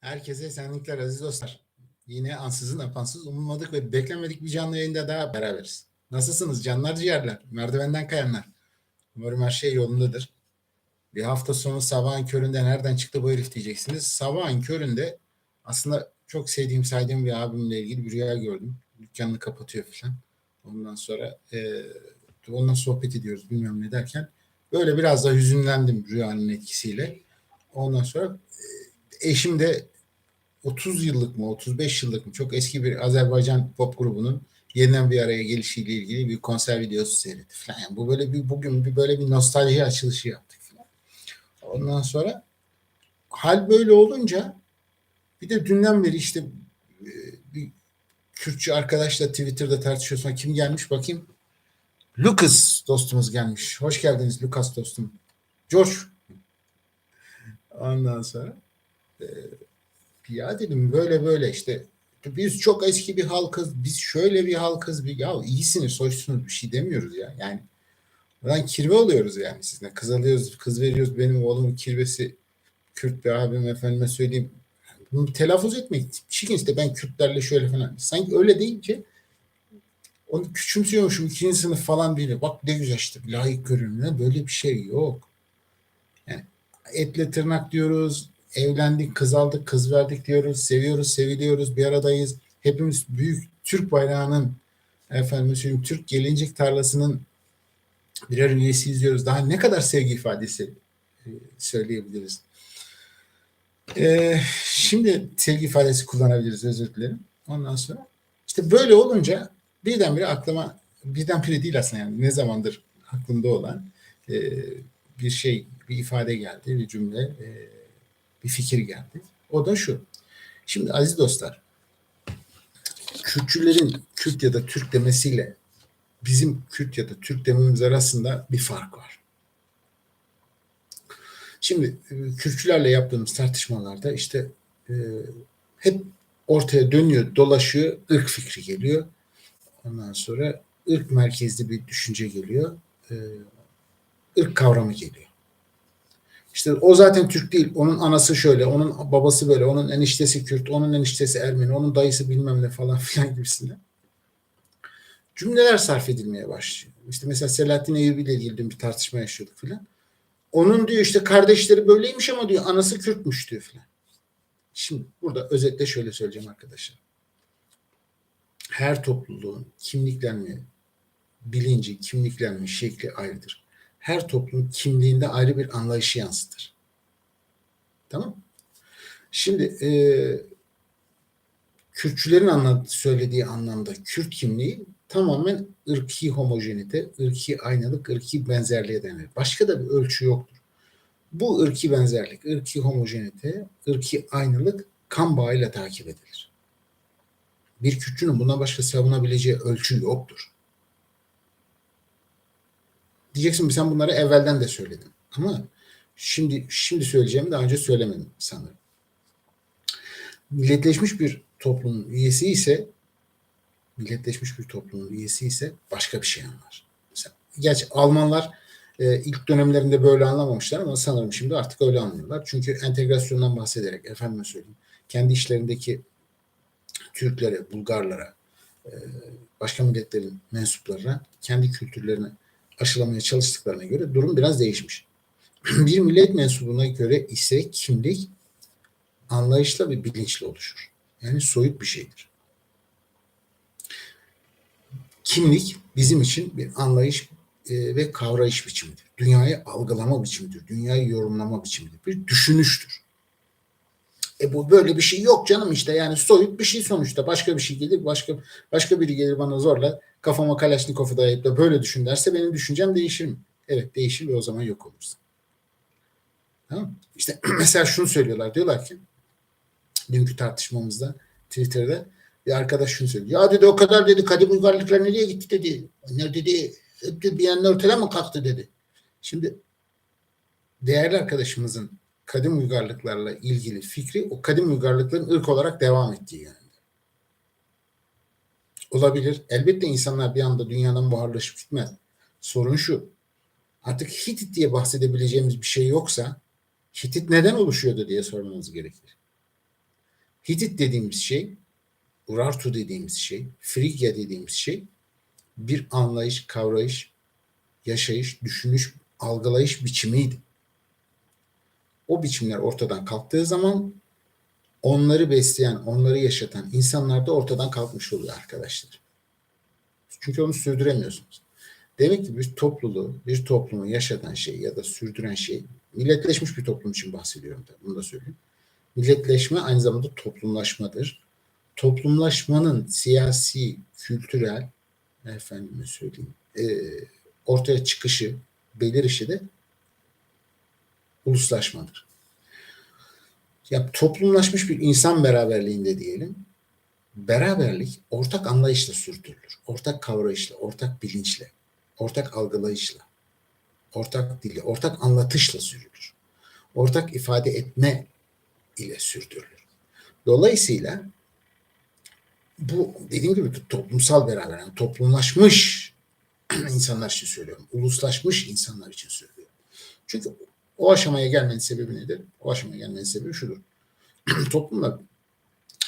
Herkese esenlikler aziz dostlar. Yine ansızın apansız umulmadık ve beklenmedik bir canlı yayında daha beraberiz. Nasılsınız canlar ciğerler, merdivenden kayanlar? Umarım her şey yolundadır. Bir hafta sonu sabahın köründe nereden çıktı bu herif diyeceksiniz. Sabahın köründe aslında çok sevdiğim saydığım bir abimle ilgili bir rüya gördüm. Dükkanını kapatıyor falan. Ondan sonra e, onunla sohbet ediyoruz bilmem ne derken böyle biraz da hüzünlendim rüyanın etkisiyle. Ondan sonra e, eşim de 30 yıllık mı 35 yıllık mı çok eski bir Azerbaycan pop grubunun yeniden bir araya gelişiyle ilgili bir konser videosu seyretti falan. Yani bu böyle bir bugün bir böyle bir nostalji açılışı yaptık falan. Ondan sonra hal böyle olunca bir de dünden beri işte e, bir Kürtçü arkadaşla Twitter'da tartışıyorsun. Kim gelmiş bakayım? Lucas dostumuz gelmiş. Hoş geldiniz Lucas dostum. George. Ondan sonra e, ya dedim böyle böyle işte biz çok eski bir halkız, biz şöyle bir halkız, bir ya iyisiniz, hoşsunuz bir şey demiyoruz ya. Yani buradan kirve oluyoruz yani sizinle. Kız alıyoruz, kız veriyoruz. Benim oğlumun kirvesi Kürt bir abim efendime söyleyeyim. Bunu telaffuz etmek çirkin işte ben Kürtlerle şöyle falan. Sanki öyle deyince onu küçümsüyormuşum ikinci sınıf falan biri. Bak ne güzel işte layık görüyorum. Ne? Böyle bir şey yok. Yani etle tırnak diyoruz, evlendik, kız aldık, kız verdik diyoruz, seviyoruz, seviliyoruz, bir aradayız. Hepimiz büyük Türk bayrağının efendim Türk gelincik tarlasının birer üyesi izliyoruz. Daha ne kadar sevgi ifadesi e, söyleyebiliriz. Ee, şimdi sevgi ifadesi kullanabiliriz özür dilerim. Ondan sonra işte böyle olunca birdenbire aklıma birdenbire değil aslında yani ne zamandır aklımda olan e, bir şey bir ifade geldi bir cümle e, bir fikir geldi. O da şu. Şimdi aziz dostlar, Kürtçülerin Kürt ya da Türk demesiyle bizim Kürt ya da Türk dememiz arasında bir fark var. Şimdi Kürtçülerle yaptığımız tartışmalarda işte e, hep ortaya dönüyor, dolaşıyor, ırk fikri geliyor. Ondan sonra ırk merkezli bir düşünce geliyor. E, ırk kavramı geliyor. İşte o zaten Türk değil. Onun anası şöyle, onun babası böyle, onun eniştesi Kürt, onun eniştesi Ermeni, onun dayısı bilmem ne falan filan gibisinden. Cümleler sarf edilmeye başlıyor. İşte mesela Selahattin Eyyubi ile ilgili bir tartışma yaşıyorduk filan. Onun diyor işte kardeşleri böyleymiş ama diyor anası Kürtmüş diyor filan. Şimdi burada özetle şöyle söyleyeceğim arkadaşlar. Her topluluğun kimliklenme bilinci, kimliklenme şekli ayrıdır her toplum kimliğinde ayrı bir anlayışı yansıtır. Tamam Şimdi e, Kürtçülerin anlat, söylediği anlamda Kürt kimliği tamamen ırki homojenite, ırki aynalık, ırki benzerliğe denir. Başka da bir ölçü yoktur. Bu ırki benzerlik, ırki homojenite, ırki aynalık kan bağıyla takip edilir. Bir Kürtçünün bundan başka savunabileceği ölçü yoktur. Diyeceksin sen bunları evvelden de söyledin. Ama şimdi şimdi söyleyeceğimi daha önce söylemedim sanırım. Milletleşmiş bir toplumun üyesi ise milletleşmiş bir toplumun üyesi ise başka bir şey anlar. Mesela, gerçi Almanlar e, ilk dönemlerinde böyle anlamamışlar ama sanırım şimdi artık öyle anlıyorlar. Çünkü entegrasyondan bahsederek efendime söyleyeyim kendi işlerindeki Türklere, Bulgarlara, e, başka milletlerin mensuplarına kendi kültürlerini aşılamaya çalıştıklarına göre durum biraz değişmiş. bir millet mensubuna göre ise kimlik anlayışla ve bilinçli oluşur. Yani soyut bir şeydir. Kimlik bizim için bir anlayış e, ve kavrayış biçimidir. Dünyayı algılama biçimidir. Dünyayı yorumlama biçimidir. Bir düşünüştür. E bu böyle bir şey yok canım işte yani soyut bir şey sonuçta. Başka bir şey gelir, başka başka biri gelir bana zorla kafama Kalaşnikov'u dayayıp da böyle düşün derse benim düşüncem değişir mi? Evet değişir ve o zaman yok olursun. Tamam İşte mesela şunu söylüyorlar. Diyorlar ki dünkü tartışmamızda Twitter'da bir arkadaş şunu söylüyor. Ya dedi o kadar dedi kadim uygarlıklar nereye gitti dedi. Ne dedi bir yanına ortaya mı kalktı dedi. Şimdi değerli arkadaşımızın kadim uygarlıklarla ilgili fikri o kadim uygarlıkların ırk olarak devam ettiği yönünde. Olabilir. Elbette insanlar bir anda dünyadan buharlaşıp gitmez. Sorun şu. Artık Hitit diye bahsedebileceğimiz bir şey yoksa Hitit neden oluşuyordu diye sormamız gerekir. Hitit dediğimiz şey, Urartu dediğimiz şey, Frigya dediğimiz şey bir anlayış, kavrayış, yaşayış, düşünüş, algılayış biçimiydi. O biçimler ortadan kalktığı zaman onları besleyen, onları yaşatan insanlar da ortadan kalkmış oluyor arkadaşlar. Çünkü onu sürdüremiyorsunuz. Demek ki bir topluluğu, bir toplumu yaşatan şey ya da sürdüren şey, milletleşmiş bir toplum için bahsediyorum da bunu da söyleyeyim. Milletleşme aynı zamanda toplumlaşmadır. Toplumlaşmanın siyasi, kültürel, efendime söyleyeyim, e, ortaya çıkışı, belirişi de uluslaşmadır. Ya toplumlaşmış bir insan beraberliğinde diyelim, beraberlik ortak anlayışla sürdürülür. Ortak kavrayışla, ortak bilinçle, ortak algılayışla, ortak dille, ortak anlatışla sürülür. Ortak ifade etme ile sürdürülür. Dolayısıyla bu dediğim gibi toplumsal beraber, yani toplumlaşmış insanlar için söylüyorum. Uluslaşmış insanlar için söylüyorum. Çünkü o aşamaya gelmenin sebebi nedir? O aşamaya gelmenin sebebi şudur. Toplumlar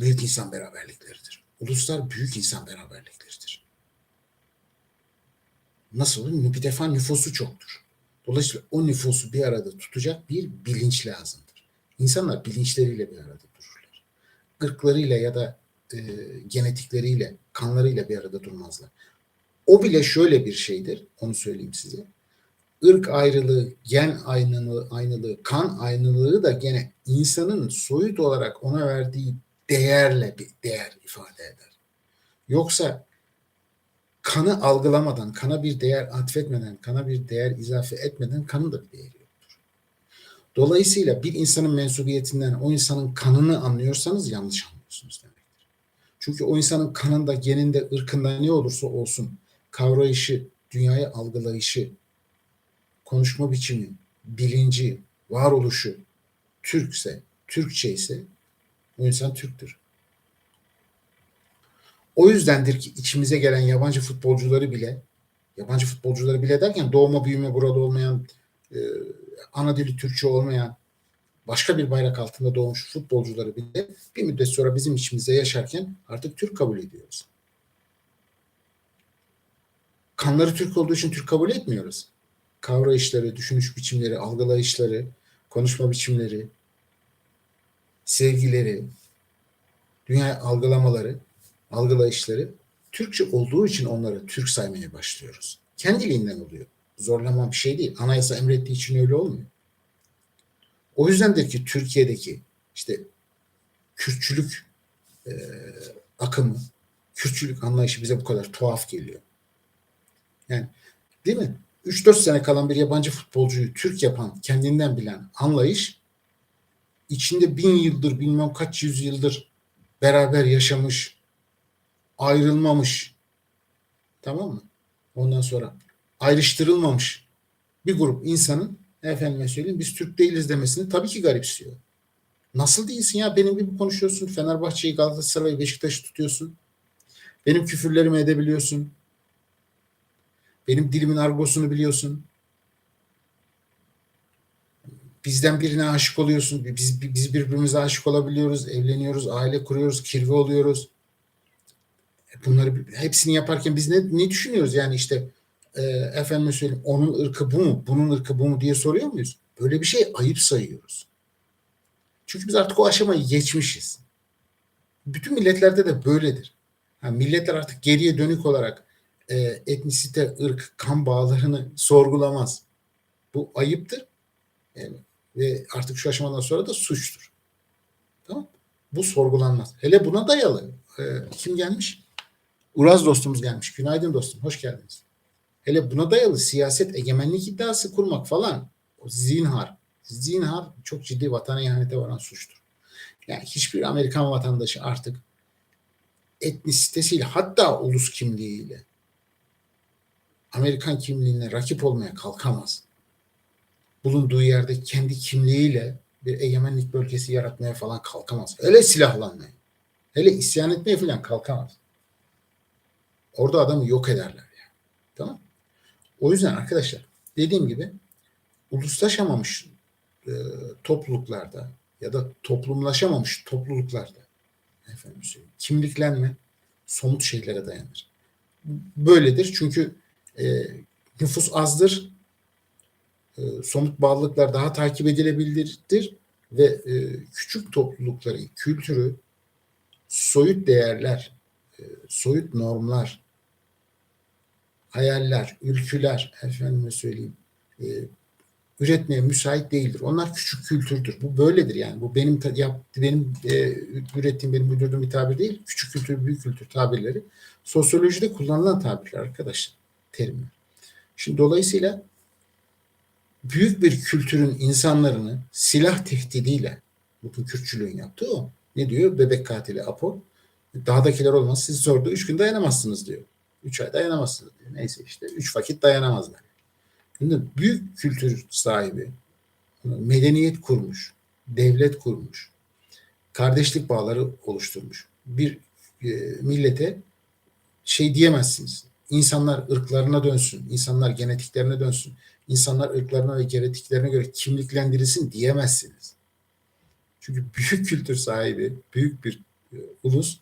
büyük insan beraberlikleridir. Uluslar büyük insan beraberlikleridir. Nasıl olur? Bir defa nüfusu çoktur. Dolayısıyla o nüfusu bir arada tutacak bir bilinç lazımdır. İnsanlar bilinçleriyle bir arada dururlar. Irklarıyla ya da e, genetikleriyle, kanlarıyla bir arada durmazlar. O bile şöyle bir şeydir, onu söyleyeyim size. Irk ayrılığı, gen aynılığı, aynılığı, kan aynılığı da gene insanın soyut olarak ona verdiği değerle bir değer ifade eder. Yoksa kanı algılamadan, kana bir değer atfetmeden, kana bir değer izafe etmeden kanın da bir değeri yoktur. Dolayısıyla bir insanın mensubiyetinden o insanın kanını anlıyorsanız yanlış anlıyorsunuz demektir. Çünkü o insanın kanında, geninde, ırkında ne olursa olsun kavrayışı, dünyayı algılayışı, konuşma biçimi, bilinci, varoluşu Türkse, Türkçe ise o insan Türktür. O yüzdendir ki içimize gelen yabancı futbolcuları bile, yabancı futbolcuları bile derken doğma büyüme burada olmayan, e, ana dili Türkçe olmayan, başka bir bayrak altında doğmuş futbolcuları bile bir müddet sonra bizim içimizde yaşarken artık Türk kabul ediyoruz. Kanları Türk olduğu için Türk kabul etmiyoruz. Kavrayışları, düşünüş biçimleri, algılayışları, konuşma biçimleri, sevgileri, dünya algılamaları, algılayışları Türkçe olduğu için onları Türk saymaya başlıyoruz. Kendiliğinden oluyor. Zorlama bir şey değil. Anayasa emrettiği için öyle olmuyor. O yüzdendir ki Türkiye'deki işte Kürtçülük e, akımı, Kürtçülük anlayışı bize bu kadar tuhaf geliyor. Yani değil mi? 3-4 sene kalan bir yabancı futbolcuyu Türk yapan, kendinden bilen anlayış içinde bin yıldır bilmem kaç yüz yıldır beraber yaşamış, ayrılmamış. Tamam mı? Ondan sonra ayrıştırılmamış bir grup insanın efendime söyleyeyim biz Türk değiliz demesini tabii ki garipsiyor. Nasıl değilsin ya? Benim gibi konuşuyorsun. Fenerbahçe'yi, Galatasaray'ı, Beşiktaş'ı tutuyorsun. Benim küfürlerimi edebiliyorsun. Benim dilimin argosunu biliyorsun. Bizden birine aşık oluyorsun. Biz, biz birbirimize aşık olabiliyoruz. Evleniyoruz, aile kuruyoruz, kirve oluyoruz. Bunları hepsini yaparken biz ne, ne düşünüyoruz? Yani işte e, efendim söyleyeyim onun ırkı bu mu, bunun ırkı bu mu diye soruyor muyuz? Böyle bir şey ayıp sayıyoruz. Çünkü biz artık o aşamayı geçmişiz. Bütün milletlerde de böyledir. Yani milletler artık geriye dönük olarak e, etnisite, ırk, kan bağlarını sorgulamaz. Bu ayıptır. Yani, ve artık şu aşamadan sonra da suçtur. Tamam Bu sorgulanmaz. Hele buna dayalı. E, kim gelmiş? Uraz dostumuz gelmiş. Günaydın dostum. Hoş geldiniz. Hele buna dayalı siyaset egemenlik iddiası kurmak falan o zinhar. Zinhar çok ciddi vatana ihanete varan suçtur. Yani hiçbir Amerikan vatandaşı artık etnisitesiyle hatta ulus kimliğiyle Amerikan kimliğine rakip olmaya kalkamaz. Bulunduğu yerde kendi kimliğiyle bir egemenlik bölgesi yaratmaya falan kalkamaz. Hele silahlanmaya, hele isyan etmeye falan kalkamaz. Orada adamı yok ederler yani. Tamam O yüzden arkadaşlar dediğim gibi uluslaşamamış e, topluluklarda ya da toplumlaşamamış topluluklarda efendim. Kimliklenme somut şeylere dayanır. Böyledir çünkü e, nüfus azdır. E, somut bağlılıklar daha takip edilebilirdir ve e, küçük toplulukların kültürü, soyut değerler, e, soyut normlar, hayaller, ülküler, efendime söyleyeyim, e, üretmeye müsait değildir. Onlar küçük kültürdür. Bu böyledir yani. Bu benim yap, benim e, ürettiğim, benim uydurduğum bir tabir değil. Küçük kültür, büyük kültür tabirleri sosyolojide kullanılan tabirler arkadaşlar, terimler. Şimdi dolayısıyla büyük bir kültürün insanlarını silah tehdidiyle bugün Kürtçülüğün yaptığı o. Ne diyor? Bebek katili Apo. Dağdakiler olmaz. Siz sordu. Üç gün dayanamazsınız diyor. Üç ay dayanamazsınız diyor. Neyse işte. Üç vakit dayanamazlar. Şimdi büyük kültür sahibi, medeniyet kurmuş, devlet kurmuş, kardeşlik bağları oluşturmuş bir e, millete şey diyemezsiniz. İnsanlar ırklarına dönsün, insanlar genetiklerine dönsün, insanlar ırklarına ve genetiklerine göre kimliklendirilsin diyemezsiniz. Çünkü büyük kültür sahibi, büyük bir e, ulus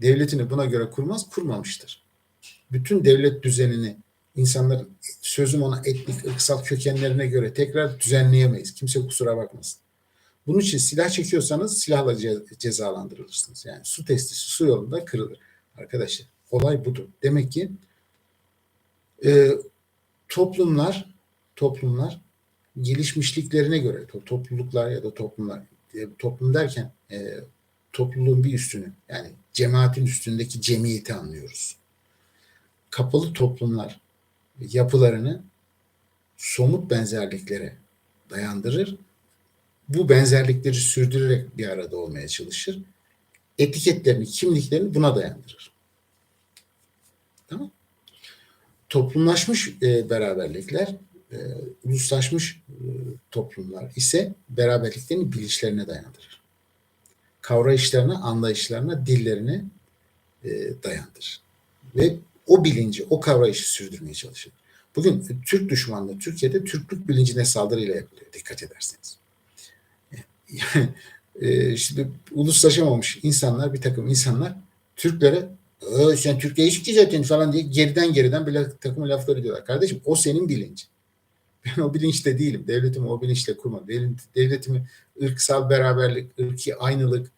devletini buna göre kurmaz, kurmamıştır. Bütün devlet düzenini insanların sözüm ona etnik, ırksal kökenlerine göre tekrar düzenleyemeyiz. Kimse kusura bakmasın. Bunun için silah çekiyorsanız silahla ce- cezalandırılırsınız. Yani su testisi su yolunda kırılır. Arkadaşlar olay budur. Demek ki e, toplumlar toplumlar gelişmişliklerine göre to- topluluklar ya da toplumlar e, toplum derken e, topluluğun bir üstünü yani cemaatin üstündeki cemiyeti anlıyoruz. Kapalı toplumlar yapılarını somut benzerliklere dayandırır. Bu benzerlikleri sürdürerek bir arada olmaya çalışır. Etiketlerini, kimliklerini buna dayandırır. Tamam? Toplumlaşmış e, beraberlikler, e, uluslaşmış e, toplumlar ise beraberliklerini bilinçlerine dayandırır. Kavrayışlarına, anlayışlarına, dillerine e, dayandırır. Ve o bilinci, o kavrayışı sürdürmeye çalışır. Bugün Türk düşmanlığı Türkiye'de Türklük bilincine saldırıyla yapılıyor dikkat ederseniz. Yani e, şimdi uluslaşamamış insanlar, bir takım insanlar Türklere "Ee, sen Türk değişik ki falan diye geriden geriden bir takım lafları diyorlar. Kardeşim o senin bilincin. Ben o bilinçte değilim. Devletimi o bilinçle kurmadım. Devlet- Devletimi ırksal beraberlik, ırki aynılık,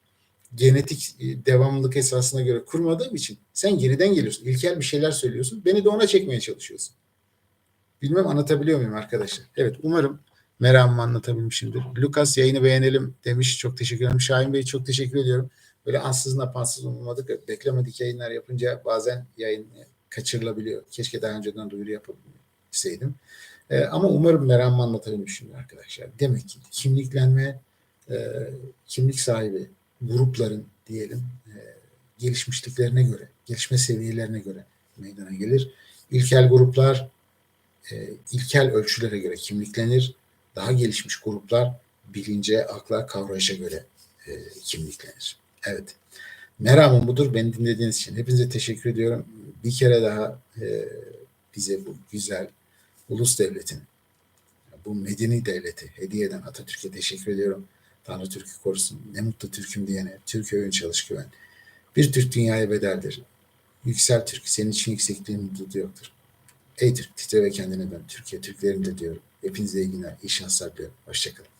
genetik e, devamlılık esasına göre kurmadığım için sen geriden geliyorsun. İlkel bir şeyler söylüyorsun. Beni de ona çekmeye çalışıyorsun. Bilmem anlatabiliyor muyum arkadaşlar? Evet umarım meramımı anlatabilmişimdir. Lukas yayını beğenelim demiş. Çok teşekkür ederim. Şahin Bey çok teşekkür ediyorum. Böyle ansız napansız ummadık. Beklemedik yayınlar yapınca bazen yayın kaçırılabiliyor. Keşke daha önceden duyuru yapabilseydim. Ee, ama umarım meramımı anlatabilmişimdir arkadaşlar. Demek ki kimliklenme, e, kimlik sahibi grupların diyelim e, gelişmişliklerine göre, gelişme seviyelerine göre meydana gelir. İlkel gruplar e, ilkel ölçülere göre kimliklenir. Daha gelişmiş gruplar bilince, akla, kavrayışa göre e, kimliklenir. Evet. Meramım budur. Beni dinlediğiniz için hepinize teşekkür ediyorum. Bir kere daha e, bize bu güzel ulus devletin, bu medeni devleti hediye eden Atatürk'e teşekkür ediyorum. Tanrı Türk'ü korusun. Ne mutlu Türk'üm diyene. Türk övün çalış güven. Bir Türk dünyaya bedeldir. Yüksel Türk. Senin için yüksekliğin mutluluğu yoktur. Ey Türk titre ve kendine dön. Türkiye Türklerim de diyorum. Hepinize iyi günler, iyi şanslar diliyorum. Hoşçakalın.